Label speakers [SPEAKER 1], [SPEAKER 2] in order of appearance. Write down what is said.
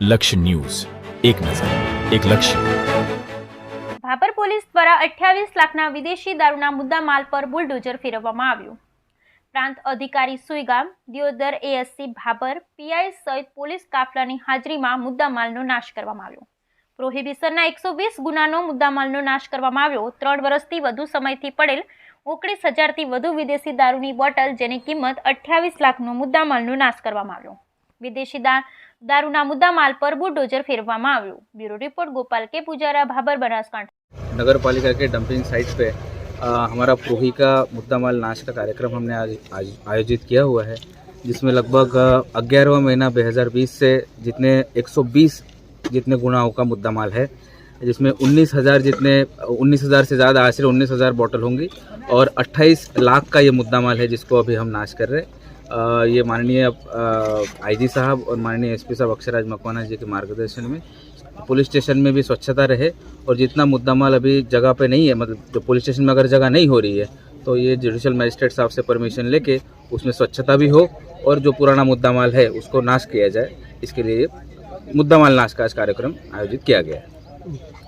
[SPEAKER 1] લક્ષ્ય ન્યૂઝ. એક નજર, એક લક્ષ્ય.
[SPEAKER 2] ભાભર પોલીસ દ્વારા અઠ્યાવીસ લાખના વિદેશી દારૂના મુદ્દા માલ પર બુલડોઝર ફેરવવામાં આવ્યું. પ્રાંત અધિકારી સુઈગામ, દિયોદર એએસસી ભાપર પીઆઈ સહિત પોલીસ કાફલાની હાજરીમાં મુદ્દામાલનો નાશ કરવામાં આવ્યો. પ્રોહિબિશનના એકસો વીસ ગુનાનો મુદ્દામાલનો નાશ કરવામાં આવ્યો. ત્રણ વર્ષથી વધુ સમયથી પડેલ ઓગણીસ હજારથી વધુ વિદેશી દારૂની બોટલ જેની કિંમત અઠ્યાવીસ લાખનો મુદ્દામાલનો નાશ કરવામાં આવ્યો. વિદેશી દા દારૂના મુદ્દામાલ પર બુલડોઝર ફેરવવામાં આવ્યું બ્યુરો રિપોર્ટ ગોપાલ કે પૂજારા ભાભર બનાસકાંઠા
[SPEAKER 3] नगर पालिका के डंपिंग साइट पे अ, हमारा प्रोही का मुद्दा माल नाश का कार्यक्रम हमने आज, आज आयोजित किया हुआ है जिसमें लगभग ग्यारहवा महीना 2020 से जितने 120 जितने गुनाहों का मुद्दा माल है जिसमें उन्नीस हज़ार जितने, उन्नीस हज़ार से ज़्यादा आश्रय, उन्नीस हज़ार बॉटल होंगी और अट्ठाईस लाख का ये मुद्दा माल है जिसको अभी हम नाश कर रहे हैं। ये माननीय आईजी साहब और माननीय एसपी साहब अक्षराज मकवाना जी के मार्गदर्शन में पुलिस स्टेशन में भी स्वच्छता रहे और जितना मुद्दा माल अभी जगह पे नहीं है मतलब जो पुलिस स्टेशन में अगर जगह नहीं हो रही है तो ये जुडिशल मजिस्ट्रेट साहब से परमिशन लेके उसमें स्वच्छता भी हो और जो पुराना मुद्दा माल है उसको नाश किया जाए। इसके लिए मुद्दा माल नाश का आज कार्यक्रम आयोजित किया गया है। 嗯